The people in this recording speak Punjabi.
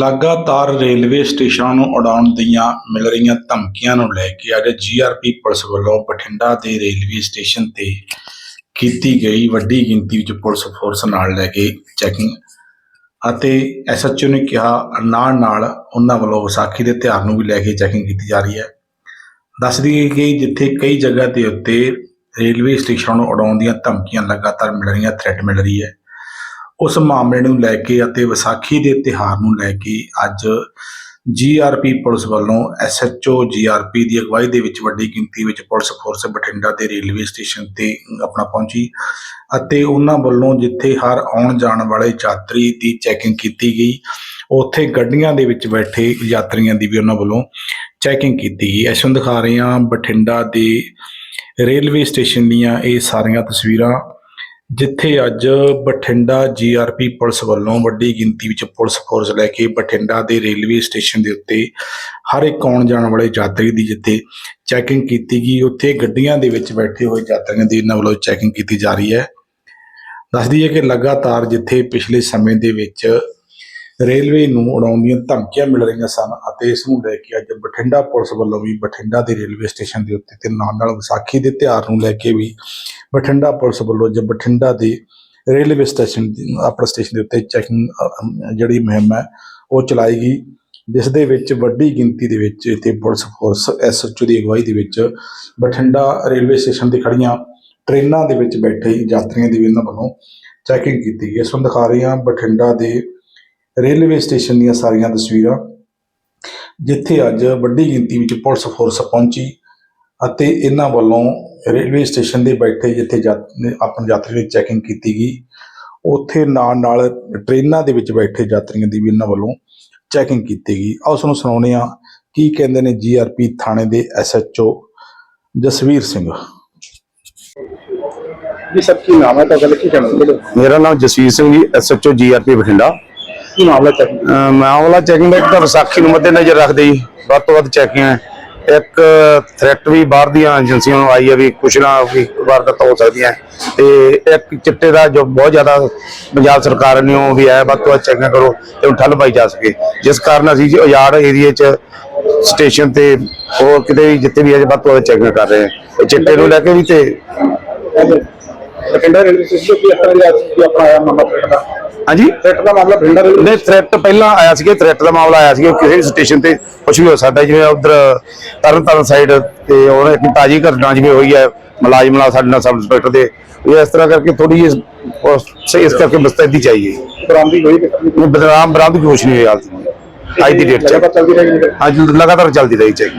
ਲਗਾਤਾਰ ਰੇਲਵੇ ਸਟੇਸ਼ਨਾਂ ਨੂੰ ਉਡਾਉਣ ਦੀਆਂ ਮਿਲ ਰਹੀਆਂ ਧਮਕੀਆਂ ਨੂੰ ਲੈ ਕੇ ਅੱਜ ਜੀਆਰਪੀ ਪੁਲਿਸ ਵੱਲੋਂ ਬਠਿੰਡਾ ਦੇ ਰੇਲਵੇ ਸਟੇਸ਼ਨ ਤੇ ਕੀਤੀ ਗਈ ਵੱਡੀ ਗਿਣਤੀ ਵਿੱਚ ਪੁਲਿਸ ਫੋਰਸ ਨਾਲ ਲੈ ਕੇ ਚੈਕਿੰਗ। ਅਤੇ ਐਸਐਚਓ ਨੇ ਕਿਹਾ, ਨਾਲ ਨਾਲ ਉਹਨਾਂ ਵੱਲੋਂ ਵਿਸਾਖੀ ਦੇ ਤਿਉਹਾਰ ਨੂੰ ਵੀ ਲੈ ਕੇ ਚੈਕਿੰਗ ਕੀਤੀ ਜਾ ਰਹੀ ਹੈ। ਦੱਸ ਦਈਏ ਕਿ ਜਿੱਥੇ ਕਈ ਜਗ੍ਹਾ ਦੇ ਉੱਤੇ ਰੇਲਵੇ ਸਟੇਸ਼ਨਾਂ ਨੂੰ ਉਡਾਉਣ ਦੀਆਂ ਧਮਕੀਆਂ ਲਗਾਤਾਰ ਮਿਲ ਰਹੀਆਂ ਥ੍ਰੈਟ ਮਿਲ ਰਹੀ ਹੈ। ਉਸ ਮਾਮਲੇ ਨੂੰ ਲੈ ਕੇ ਅਤੇ ਵਿਸਾਖੀ ਦੇ ਤਿਉਹਾਰ ਨੂੰ ਲੈ ਕੇ ਅੱਜ ਜੀਆਰਪੀ ਪੁਲਿਸ ਵੱਲੋਂ ਐਸਐਚਓ ਜੀਆਰਪੀ ਦੀ ਅਗਵਾਈ ਦੇ ਵਿੱਚ ਵੱਡੀ ਗਿਣਤੀ ਵਿੱਚ ਪੁਲਿਸ ਫੋਰਸ ਬਠਿੰਡਾ ਦੇ ਰੇਲਵੇ ਸਟੇਸ਼ਨ ਤੇ ਆਪਣਾ ਪਹੁੰਚੀ ਅਤੇ ਉਹਨਾਂ ਵੱਲੋਂ ਜਿੱਥੇ ਹਰ ਆਉਣ ਜਾਣ ਵਾਲੇ ਯਾਤਰੀ ਦੀ ਚੈਕਿੰਗ ਕੀਤੀ ਗਈ, ਉੱਥੇ ਗੱਡੀਆਂ ਦੇ ਵਿੱਚ ਬੈਠੇ ਯਾਤਰੀਆਂ ਦੀ ਵੀ ਉਹਨਾਂ ਵੱਲੋਂ ਚੈਕਿੰਗ ਕੀਤੀ ਗਈ। ਐਸੋਂ ਦਿਖਾ ਰਹੇ ਹਾਂ ਬਠਿੰਡਾ ਦੇ ਰੇਲਵੇ ਸਟੇਸ਼ਨ ਦੀਆਂ ਇਹ ਸਾਰੀਆਂ ਤਸਵੀਰਾਂ। ਜਿੱਥੇ ਅੱਜ ਬਠਿੰਡਾ ਜੀਆਰਪੀ ਪੁਲਿਸ ਵੱਲੋਂ ਵੱਡੀ ਗਿਣਤੀ ਵਿੱਚ ਪੁਲਿਸ ਫੋਰਸ ਲੈ ਕੇ ਬਠਿੰਡਾ ਦੇ ਰੇਲਵੇ ਸਟੇਸ਼ਨ ਦੇ ਉੱਤੇ ਹਰ ਇੱਕ ਆਉਣ ਜਾਣ ਵਾਲੇ ਯਾਤਰੀ ਦੀ ਜਿੱਥੇ ਚੈਕਿੰਗ ਕੀਤੀ ਗਈ, ਉੱਥੇ ਗੱਡੀਆਂ ਦੇ ਵਿੱਚ ਬੈਠੇ ਹੋਏ ਯਾਤਰੀਆਂ ਦੀ ਇਹਨਾਂ ਵੱਲੋਂ ਚੈਕਿੰਗ ਕੀਤੀ ਜਾ ਰਹੀ ਹੈ। ਦੱਸਦੀ ਹੈ ਕਿ ਲਗਾਤਾਰ ਜਿੱਥੇ ਪਿਛਲੇ ਸਮੇਂ ਦੇ ਵਿੱਚ ਰੇਲਵੇ ਨੂੰ ਉਡਾਉਣ ਦੀਆਂ ਧਮਕੀਆਂ ਮਿਲ ਰਹੀਆਂ ਸਨ ਅਤੇ ਇਸ ਨੂੰ ਲੈ ਕੇ ਅੱਜ ਬਠਿੰਡਾ ਪੁਲਿਸ ਵੱਲੋਂ ਵੀ ਬਠਿੰਡਾ ਦੇ ਰੇਲਵੇ ਸਟੇਸ਼ਨ ਦੇ ਉੱਤੇ ਤੇ ਨਾਲ ਨਾਲ ਵਿਸਾਖੀ ਦੇ ਤਿਉਹਾਰ ਨੂੰ ਲੈ ਕੇ ਵੀ ਬਠਿੰਡਾ ਪੁਲਿਸ ਵੱਲੋਂ ਜ ਬਠਿੰਡਾ ਦੇ ਰੇਲਵੇ ਸਟੇਸ਼ਨ ਆਪਣੇ ਸਟੇਸ਼ਨ ਦੇ ਉੱਤੇ ਚੈਕਿੰਗ ਜਿਹੜੀ ਮੁਹਿੰਮ ਹੈ, ਉਹ ਚਲਾਈ ਗਈ। ਜਿਸ ਦੇ ਵਿੱਚ ਵੱਡੀ ਗਿਣਤੀ ਦੇ ਵਿੱਚ ਇੱਥੇ ਪੁਲਿਸ ਫੋਰਸ ਐਸਐਚਓ ਦੀ ਅਗਵਾਈ ਦੇ ਵਿੱਚ ਬਠਿੰਡਾ ਰੇਲਵੇ ਸਟੇਸ਼ਨ ਤੇ ਖੜੀਆਂ ਟ੍ਰੇਨਾਂ ਦੇ ਵਿੱਚ ਬੈਠੇ ਯਾਤਰੀਆਂ ਦੀ ਵੀ ਇਹਨਾਂ ਵੱਲੋਂ ਚੈਕਿੰਗ ਕੀਤੀ ਗਈ। ਇਸ ਨੂੰ ਦਿਖਾ ਰਹੇ ਹਾਂ ਬਠਿੰਡਾ ਦੇ ਰੇਲਵੇ ਸਟੇਸ਼ਨ ਦੀਆਂ ਸਾਰੀਆਂ ਤਸਵੀਰਾਂ ਜਿੱਥੇ ਅੱਜ ਵੱਡੀ ਗਿਣਤੀ ਵਿੱਚ ਪੁਲਿਸ ਫੋਰਸ ਪਹੁੰਚੀ ਅਤੇ ਇਹਨਾਂ ਵੱਲੋਂ ਰੇਲਵੇ ਸਟੇਸ਼ਨ ਦੇ ਬੈਠੇ ਜਿੱਥੇ ਯਾਤ- ਆਪਣੇ ਯਾਤਰੀ ਦੀ ਚੈਕਿੰਗ ਕੀਤੀ ਗਈ ਉੱਥੇ ਨਾਲ ਨਾਲ ਟ੍ਰੇਨਾਂ ਦੇ ਵਿੱਚ ਬੈਠੇ ਯਾਤਰੀਆਂ ਦੀ ਵੀ ਇਹਨਾਂ ਵੱਲੋਂ ਚੈਕਿੰਗ ਕੀਤੀ ਗਈ। ਆਓ ਤੁਹਾਨੂੰ ਸੁਣਾਉਂਦੇ ਹਾਂ ਕੀ ਕਹਿੰਦੇ ਨੇ ਜੀਆਰਪੀ ਥਾਣੇ ਦੇ ਐਸਐਚਓ ਜਸਵੀਰ ਸਿੰਘ। ਜੀ ਸਰ ਕੀ ਨਾਮ ਹੈ? ਤੁਹਾਡਾ ਕੀ ਕਹਿਣਾ? ਮੇਰਾ ਨਾਮ ਜਸਵੀਰ ਸਿੰਘ ਜੀ ਐਸਐਚਓ ਜੀਆਰਪੀ ਬਠਿੰਡਾ। ਕੀ ਮਾਮਲਾ ਚੱਲ ਅਹ ਮਾਮਲਾ ਚੈਕਿੰਗ ਦਾ ਇੱਕ ਤਾਂ ਵਿਸਾਖੀ ਨੂੰ ਮੱਦੇ ਨਜ਼ਰ ਰੱਖਦੇ ਜੀ ਵੱਧ ਤੋਂ ਵੱਧ ਚੈਕਿੰਗ। ਹੈ ਇੱਕ ਥ੍ਰੈਟ ਵੀ ਬਾਹਰ ਦੀਆਂ ਏਜੰਸੀਆਂ ਨੂੰ ਆਈ ਹੈ ਵੀ ਕੁਛ ਨਾ ਵੀ ਵਾਰਦਾਤ ਹੋ ਸਕਦੀਆਂ। ਤੇ ਇੱਕ ਚਿੱਟੇ ਦਾ ਜੋ ਬਹੁਤ ਜ਼ਿਆਦਾ ਪੰਜਾਬ ਸਰਕਾਰ ਨੇ ਉਹ ਵੀ ਹੈ ਵੱਧ ਤੋਂ ਵੱਧ ਚੈਕਿੰਗ ਕਰੋ ਤੇ ਠੱਲ ਪਾਈ ਜਾ ਸਕੇ। ਜਿਸ ਕਾਰਨ ਅਸੀਂ ਜੀ ਉਜਾੜ ਏਰੀਏ 'ਚ ਸਟੇਸ਼ਨ ਤੇ ਹੋਰ ਕਿਤੇ ਵੀ ਜਿੱਥੇ ਵੀ ਹੈ ਵੱਧ ਤੋਂ ਵੱਧ ਚੈਕਿੰਗ ਕਰ ਰਹੇ ਹਾਂ। ਇਹ ਚਿੱਟੇ ਨੂੰ ਲੈ ਕੇ ਵੀ ਤੇ ਬਠਿੰਡਾ ਰੇਲਵੇ ਸਟੇਸ਼ਨ ਤੋਂ ਕੀ ਦੀ ਅੱਜ ਕੀ ਆਪਣਾ ਆਇਆ ਮਾਮਲਾ ਦਾ ਹਾਂਜੀ? ਥ੍ਰੈਟ ਦਾ ਮਾਮਲਾ ਬਠਿੰਡਾ ਰੇਲਵੇ ਨਹੀਂ ਥ੍ਰੈਟ ਪਹਿਲਾਂ ਆਇਆ ਸੀਗਾ ਥ੍ਰੈਟ ਦਾ ਮਾਮਲਾ ਆਇਆ ਸੀਗਾ ਕਿਸੇ ਸਟੇਸ਼ਨ ਤੇ ਕੁਝ ਵੀ ਹੋ ਸਕਦਾ ਜਿਵੇਂ ਉਧਰ ਤਰਨ ਤਾਰਨ ਸਾਈਡ ਤੇ ਉਹਨੇ ਇੱਕ ਤਾਜੀ ਘਟਨਾ ਜਿਵੇਂ ਹੋਈ ਹੈ ਮੁਲਾਜ਼ਮ ਨਾਲ ਸਾਡੇ ਨਾਲ ਸਬ ਇੰਸਪੈਕਟਰ ਦੇ ਇਹ ਇਸ ਤਰ੍ਹਾਂ ਕਰਕੇ ਥੋੜੀ ਜਿਹੀ ਉਹ ਸਹੀ ਇਸ ਕਰਕੇ ਮੁਸਤੈਦੀ ਚਾਹੀਏ ਬਰਾਮਦੀ ਹੋਈ ਬਦਨਾਮ ਬਰਾਮਦ ਕੁਛ ਨਹੀਂ ਹੋਈ ਹਾਲ ਅੱਜ ਦੀ ਡੇਟ 'ਚ। ਲਗਾਤਾਰ ਚੱਲਦੀ ਲਗਾਤਾਰ ਰਹੀ ਚਾਹੀਏ